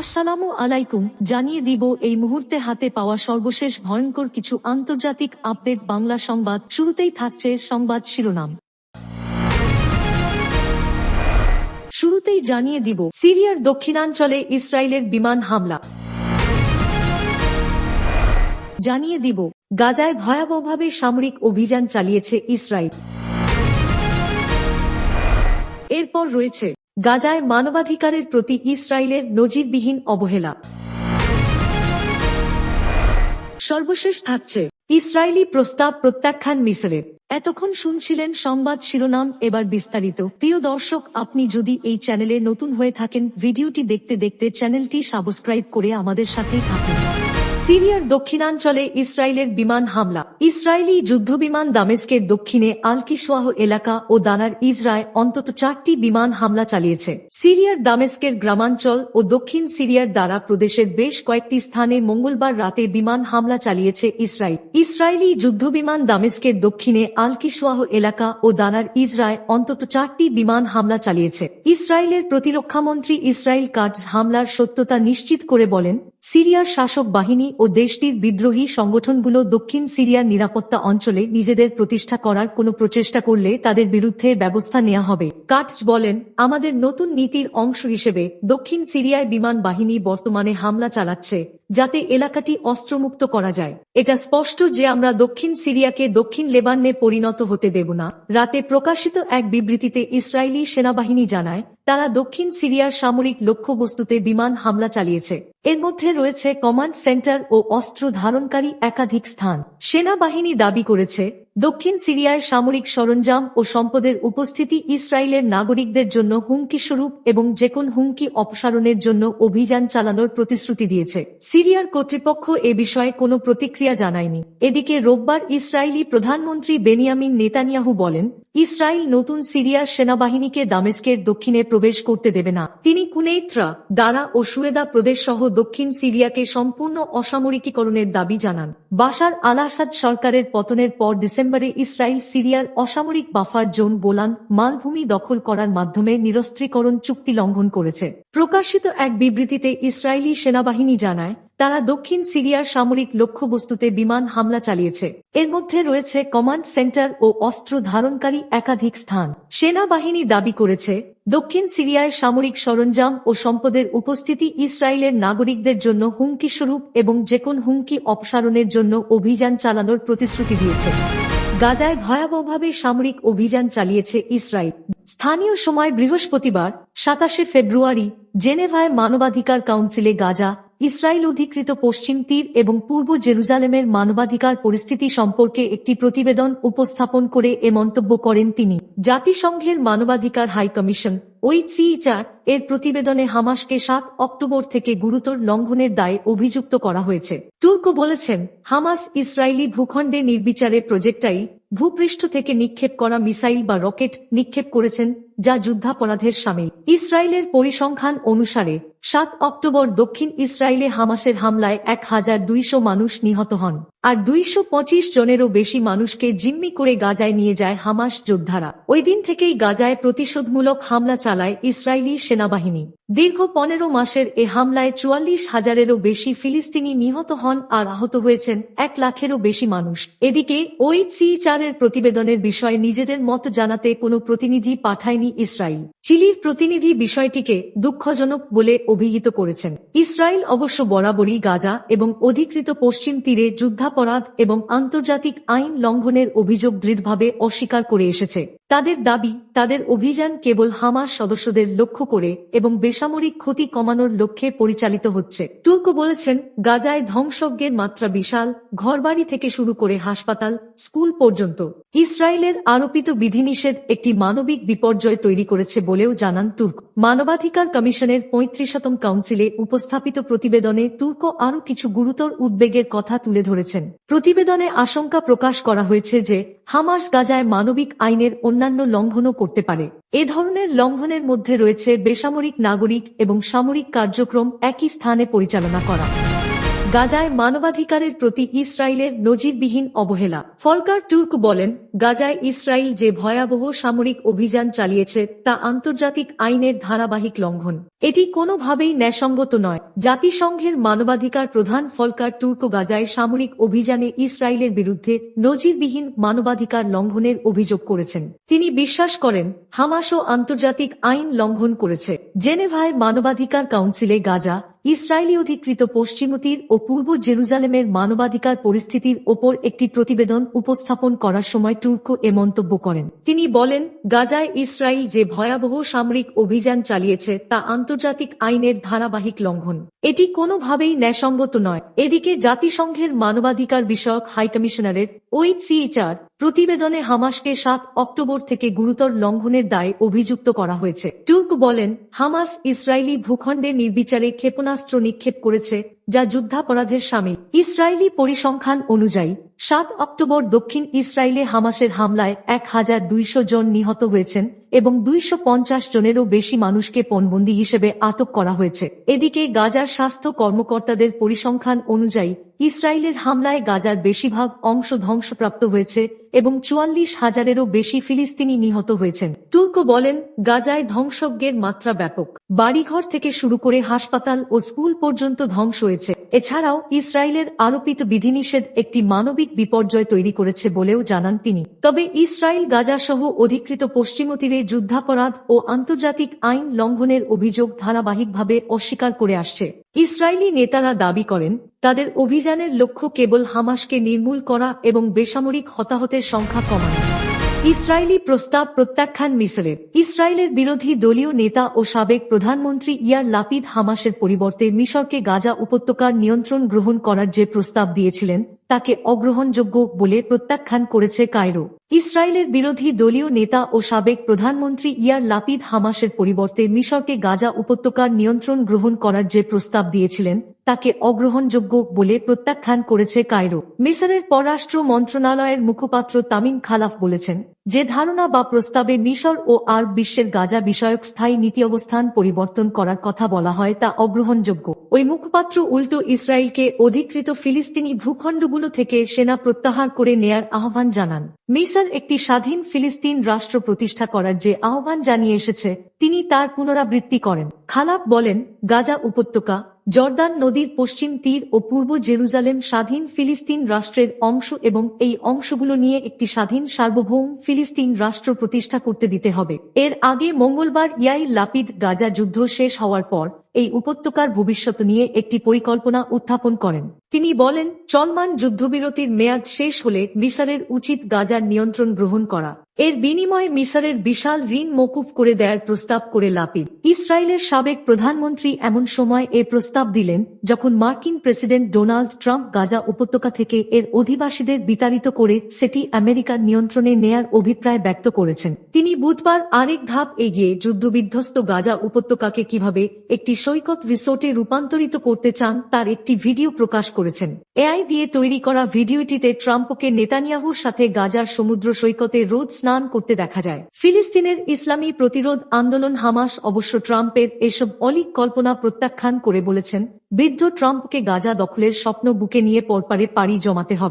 আসসালামু আলাইকুম, জানিয়ে দিব এই মুহূর্তে হাতে পাওয়া সর্বশেষ ভয়ঙ্কর কিছু আন্তর্জাতিক আপডেট বাংলা সংবাদ। শুরুতেই থাকছে সংবাদ শিরোনাম। শুরুতেই জানিয়ে দিব, সিরিয়ার দক্ষিণাঞ্চলে ইসরায়েলের বিমান হামলা। জানিয়ে দিব, গাজায় ভয়াবহভাবে সামরিক অভিযান চালিয়েছে ইসরায়েল। এরপর রয়েছে গাজায় মানবাধিকারের প্রতি ইসরায়েলের নজিরবিহীন অবহেলা। সর্বশেষ থাকছে ইসরায়েলি প্রস্তাব প্রত্যাখ্যান মিসরের এতক্ষণ শুনছিলেন সংবাদ শিরোনাম, এবার বিস্তারিত। প্রিয় দর্শক, আপনি যদি এই চ্যানেলে নতুন হয়ে থাকেন, ভিডিওটি দেখতে দেখতে চ্যানেলটি সাবস্ক্রাইব করে আমাদের সাথেই থাকুন। সিরিয়ার দক্ষিণাঞ্চলে ইসরায়েলের বিমান হামলা। ইসরায়েলি যুদ্ধবিমান দামেস্কের দক্ষিণে আলকিসওয়াহ এলাকা ও দানার ইসরায় অন্তত চারটি বিমান হামলা চালিয়েছে। সিরিয়ার দামেস্কের গ্রামাঞ্চল ও দক্ষিণ সিরিয়ার দ্বারা প্রদেশের বেশ কয়েকটি স্থানে মঙ্গলবার রাতে বিমান হামলা চালিয়েছে ইসরায়েল। ইসরায়েলি যুদ্ধবিমান দামেস্কের দক্ষিণে আলকিসওয়াহ এলাকা ও দানার ইসরায় অন্তত চারটি বিমান হামলা চালিয়েছে। ইসরায়েলের প্রতিরক্ষামন্ত্রী ইসরায়েল কাটস হামলার সত্যতা নিশ্চিত করে বলেন সিরিয়ার শাসক বাহিনী ও দেশটির বিদ্রোহী সংগঠনগুলো দক্ষিণ সিরিয়ার নিরাপত্তা অঞ্চলে নিজেদের প্রতিষ্ঠা করার কোনো প্রচেষ্টা করলে তাদের বিরুদ্ধে ব্যবস্থা নেওয়া হবে। কাটস বলেন, আমাদের নতুন নীতির অংশ হিসেবে দক্ষিণ সিরিয়ায় বিমান বাহিনী বর্তমানে হামলা চালাচ্ছে। যাতে এলাকাটি অস্ত্রমুক্ত করা যায়। এটা স্পষ্ট যে আমরা দক্ষিণ সিরিয়াকে দক্ষিণ লেবাননে পরিণত হতে দেব না। রাতে প্রকাশিত এক বিবৃতিতে ইসরায়েলি সেনাবাহিনী জানায়, তারা দক্ষিণ সিরিয়ার সামরিক লক্ষ্যবস্তুতে বিমান হামলা চালিয়েছে। এর মধ্যে রয়েছে কমান্ড সেন্টার ও অস্ত্র ধারণকারী একাধিক স্থান। সেনাবাহিনী দাবি করেছে, দক্ষিণ সিরিয়ায় সামরিক সরঞ্জাম ও সম্পদের উপস্থিতি ইসরায়েলের নাগরিকদের জন্য হুমকি স্বরূপ এবং যেকোন হুমকি অপসারণের জন্য অভিযান চালানোর প্রতিশ্রুতি দিয়েছে। সিরিয়ার কর্তৃপক্ষ এ বিষয়ে কোনো প্রতিক্রিয়া জানায়নি। এদিকে রোববার ইসরায়েলি প্রধানমন্ত্রী বেনিয়ামিন নেতানিয়াহু বলেন, ইসরায়েল নতুন সিরিয়ার সেনাবাহিনীকে দামেস্কের দক্ষিণে প্রবেশ করতে দেবে না। তিনি কুনেইত্রা দারা ও সুয়েদা প্রদেশ সহ দক্ষিণ সিরিয়াকে সম্পূর্ণ অসামরিকীকরণের দাবি জানান। বাশার আল আসাদ সরকারের পতনের পর ডিসেম্বরে ইসরায়েল সিরিয়ার অসামরিক বাফার জোন বোলান মালভূমি দখল করার মাধ্যমে নিরস্ত্রীকরণ চুক্তি লঙ্ঘন করেছে। প্রকাশিত এক বিবৃতিতে ইসরায়েলি সেনাবাহিনী জানায়, তারা দক্ষিণ সিরিয়ার সামরিক লক্ষ্যবস্তুতে বিমান হামলা চালিয়েছে। এর মধ্যে রয়েছে কমান্ড সেন্টার ও অস্ত্র ধারণকারী একাধিক স্থান। সেনাবাহিনী দাবি করেছে, দক্ষিণ সিরিয়ায় সামরিক সরঞ্জাম ও সম্পদের উপস্থিতি ইসরায়েলের নাগরিকদের জন্য হুমকি স্বরূপ এবং যেকোন হুমকি অপসারণের জন্য অভিযান চালানোর প্রতিশ্রুতি দিয়েছে। গাজায় ভয়াবহভাবে সামরিক অভিযান চালিয়েছে ইসরায়েল। স্থানীয় সময় বৃহস্পতিবার সাতাশে ফেব্রুয়ারি জেনেভায় মানবাধিকার কাউন্সিলে গাজা ইসরায়েল অধিকৃত পশ্চিম তীর এবং পূর্ব জেরুজালেমের মানবাধিকার পরিস্থিতি সম্পর্কে একটি প্রতিবেদন উপস্থাপন করে এ মন্তব্য করেন তিনি। জাতিসংঘের মানবাধিকার হাই কমিশন ওইচিচার এর প্রতিবেদনে হামাসকে সাত অক্টোবর থেকে গুরুতর লঙ্ঘনের দায়ে অভিযুক্ত করা হয়েছে। তুর্ক বলেছেন, হামাস ইসরায়েলি ভূখণ্ডে নির্বিচারে প্রজেক্টাইল ভূপৃষ্ঠ থেকে নিক্ষেপ করা মিসাইল বা রকেট নিক্ষেপ করেছেন, যা যুদ্ধাপরাধের সামিল। ইসরায়েলের পরিসংখ্যান অনুসারে সাত অক্টোবর দক্ষিণ ইসরায়েলে হামাসের হামলায় এক হাজার দুইশো মানুষ নিহত হন, আর দুইশো পঁচিশ জনেরও বেশি মানুষকে জিম্মি করে গাজায় নিয়ে যায় হামাস যোদ্ধারা। ওই দিন থেকেই গাজায় প্রতিশোধমূলক হামলা চালায় ইসরায়েলি সেনাবাহিনী। দীর্ঘ পনেরো মাসের এ হামলায় চুয়াল্লিশ হাজারেরও বেশি ফিলিস্তিনি নিহত হন আর আহত হয়েছেন এক লাখেরও বেশি মানুষ। এদিকে ওই সি চারের প্রতিবেদনের বিষয়ে নিজেদের মত জানাতে কোনো প্রতিনিধি পাঠায়নি ইসরায়েল। চিলির প্রতিনিধি বিষয়টিকে দুঃখজনক বলে অভিহিত করেছেন। ইসরায়েল অবশ্য বরাবরই গাজা এবং অধিকৃত পশ্চিম তীরে যুদ্ধাপরাধ এবং আন্তর্জাতিক আইন লঙ্ঘনের অভিযোগ দৃঢ়ভাবে অস্বীকার করে এসেছে। তাদের দাবি, তাদের অভিযান কেবল হামাস সদস্যদের লক্ষ্য করে এবং বেসামরিক ক্ষতি কমানোর লক্ষ্যে পরিচালিত হচ্ছে। তুর্ক বলেছেন, গাজায় ধ্বংসজ্ঞের মাত্রা বিশাল, ঘরবাড়ি থেকে শুরু করে হাসপাতাল, স্কুল পর্যন্ত। ইসরায়েলের আরোপিত বিধিনিষেধ একটি মানবিক বিপর্যয় তৈরি করেছে বলেও জানান তুর্ক। মানবাধিকার কমিশনের পঁয়ত্রিশতম কাউন্সিলে উপস্থাপিত প্রতিবেদনে তুর্ক আরও কিছু গুরুতর উদ্বেগের কথা তুলে ধরেছেন। প্রতিবেদনে আশঙ্কা প্রকাশ করা হয়েছে যে হামাস গাজায় মানবিক আইনের অন্যান্য লঙ্ঘনও করতে পারে। এ ধরনের লঙ্ঘনের মধ্যে রয়েছে বেসামরিক নাগরিক এবং সামরিক কার্যক্রম একই স্থানে পরিচালনা করা। গাজায় মানবাধিকারের প্রতি ইসরায়েলের নজিরবিহীন অবহেলা। ফলকার টুর্ক বলেন, গাজায় ইসরায়েল যে ভয়াবহ সামরিক অভিযান চালিয়েছে, তা আন্তর্জাতিক আইনের ধারাবাহিক লঙ্ঘন। এটি কোনোভাবেই ন্যায়সঙ্গত নয়। জাতিসংঘের মানবাধিকার প্রধান ফলকার টুর্ক গাজায় সামরিক অভিযানে ইসরায়েলের বিরুদ্ধে নজিরবিহীন মানবাধিকার লঙ্ঘনের অভিযোগ করেছেন। তিনি বিশ্বাস করেন, হামাসও আন্তর্জাতিক আইন লঙ্ঘন করেছে। জেনেভায় মানবাধিকার কাউন্সিলে গাজা ইসরায়েলি অধিকৃত পশ্চিমতীর ও পূর্ব জেরুজালেমের মানবাধিকার পরিস্থিতির ওপর একটি প্রতিবেদন উপস্থাপন করার সময় টুর্ক এ মন্তব্য করেন। তিনি বলেন, গাজায় ইসরায়েল যে ভয়াবহ সামরিক অভিযান চালিয়েছে তা আন্তর্জাতিক আইনের ধারাবাহিক লঙ্ঘন। এটি কোনোভাবেই ন্যায়সঙ্গত নয়। এদিকে জাতিসংঘের মানবাধিকার বিষয়ক হাইকমিশনারের ওইচসিএইচআর প্রতিবেদনে হামাসকে সাত অক্টোবর থেকে গুরুতর লঙ্ঘনের দায়ে অভিযুক্ত করা হয়েছে। টুর্ক বলেন, হামাস ইসরায়েলি ভূখণ্ডে নির্বিচারে ক্ষেপণাস্ত্র নিক্ষেপ করেছে যা যুদ্ধাপরাধের সামিল। ইসরায়েলি পরিসংখ্যান অনুযায়ী, সাত অক্টোবর দক্ষিণ ইসরায়েলে হামাসের হামলায় এক হাজার দুইশো জন নিহত হয়েছেন এবং দুইশো পঞ্চাশ জনেরও বেশি মানুষকে পণবন্দি হিসেবে আটক করা হয়েছে। এদিকে গাজার স্বাস্থ্য কর্মকর্তাদের পরিসংখ্যান অনুযায়ী ইসরায়েলের হামলায় গাজার বেশিরভাগ অংশ ধ্বংসপ্রাপ্ত হয়েছে এবং চুয়াল্লিশ হাজারেরও বেশি ফিলিস্তিনি নিহত হয়েছেন। তুর্ক বলেন, গাজায় ধ্বংসজ্ঞের মাত্রা ব্যাপক। বাড়িঘর থেকে শুরু করে হাসপাতাল ও স্কুল পর্যন্ত ধ্বংস হয়েছে। এছাড়াও, ইসরায়েলের আরোপিত বিধিনিষেধ একটি মানবিক বিপর্যয় তৈরি করেছে বলেও জানান তিনি। তবে ইসরায়েল গাজা সহ অধিকৃত পশ্চিমতীরে যুদ্ধাপরাধ ও আন্তর্জাতিক আইন লঙ্ঘনের অভিযোগ ধারাবাহিকভাবে অস্বীকার করে আসছে। ইসরায়েলি নেতারা দাবি করেন, তাদের অভিযানের লক্ষ্য কেবল হামাসকে নির্মূল করা এবং বেসামরিক হতাহতের সংখ্যা কমানো। ইসরায়েলি প্রস্তাব প্রত্যাখ্যান মিসরের ইসরায়েলের বিরোধী দলীয় নেতা ও সাবেক প্রধানমন্ত্রী ইয়ার লাপিদ হামাসের পরিবর্তে মিশরকে গাজা উপত্যকার নিয়ন্ত্রণ গ্রহণ করার যে প্রস্তাব দিয়েছিলেন, তাকে অগ্রহণযোগ্য বলে প্রত্যাখ্যান করেছে কায়রো। ইসরায়েলের বিরোধী দলীয় নেতা ও সাবেক প্রধানমন্ত্রী ইয়ার লাপিদ হামাসের পরিবর্তে মিশরকে গাজা উপত্যকার নিয়ন্ত্রণ গ্রহণ করার যে প্রস্তাব দিয়েছিলেন, তাকে অগ্রহণযোগ্য বলে প্রত্যাখ্যান করেছে কায়রো। মিসরের পররাষ্ট্র মন্ত্রণালয়ের মুখপাত্র তামিম খালাফ বলেছেন, যে ধারণা বা প্রস্তাবে মিশর ও আরব বিশ্বের গাজা বিষয়ক স্থায়ী নীতি অবস্থান পরিবর্তন করার কথা বলা হয়, তা অগ্রহণযোগ্য। ওই মুখপাত্র উল্টো ইসরায়েলকে অধিকৃত ফিলিস্তিনি ভূখণ্ডগুলো থেকে সেনা প্রত্যাহার করে নেয়ার আহ্বান জানান। মিসর একটি স্বাধীন ফিলিস্তিন রাষ্ট্র প্রতিষ্ঠা করার যে আহ্বান জানিয়ে এসেছে, তিনি তার পুনরাবৃত্তি করেন। খালাপ বলেন, গাজা উপত্যকা জর্দান নদীর পশ্চিম তীর ও পূর্ব জেরুজালেম স্বাধীন ফিলিস্তিন রাষ্ট্রের অংশ এবং এই অংশগুলো নিয়ে একটি স্বাধীন সার্বভৌম ফিলিস্তিন রাষ্ট্র প্রতিষ্ঠা করতে দিতে হবে। এর আগে মঙ্গলবার ইয়াই লাপিদ গাজা যুদ্ধ শেষ হওয়ার পর এই উপত্যকার ভবিষ্যৎ নিয়ে একটি পরিকল্পনা উত্থাপন করেন। তিনি বলেন, চলমান যুদ্ধবিরতির মেয়াদ শেষ হলে মিসরের উচিত গাজার নিয়ন্ত্রণ গ্রহণ করা। এর বিনিময়ে মিসরের বিশাল ঋণ মকুফ করে দেয়ার প্রস্তাব করে লাপিদ। ইসরায়েলের সাবেক প্রধানমন্ত্রী এমন সময় এ প্রস্তাব দিলেন, যখন মার্কিন প্রেসিডেন্ট ডোনাল্ড ট্রাম্প গাজা উপত্যকা থেকে এর অধিবাসীদের বিতাড়িত করে সেটি আমেরিকার নিয়ন্ত্রণে নেয়ার অভিপ্রায় ব্যক্ত করেছেন। তিনি বুধবার আরেক ধাপ এগিয়ে যুদ্ধবিধ্বস্ত গাজা উপত্যকাকে কীভাবে একটি সৈকত রিসোর্টে রূপান্তরিত করতে চান তার একটি ভিডিও প্রকাশ করেছেন। এআই দিয়ে তৈরি করা ভিডিওটিতে ট্রাম্পকে নেতানিয়াহুর সাথে গাজার সমুদ্র সৈকতে রোদ স্নান করতে দেখা যায়। ফিলিস্তিনের ইসলামী প্রতিরোধ আন্দোলন হামাস অবশ্য ট্রাম্পের এসব অলিক কল্পনা প্রত্যাখ্যান করে বলেছেন, বৃদ্ধ ট্রাম্পকে গাজা দখলের স্বপ্ন বুকে নিয়ে পরপারে পাড়ি জমাতে হবে।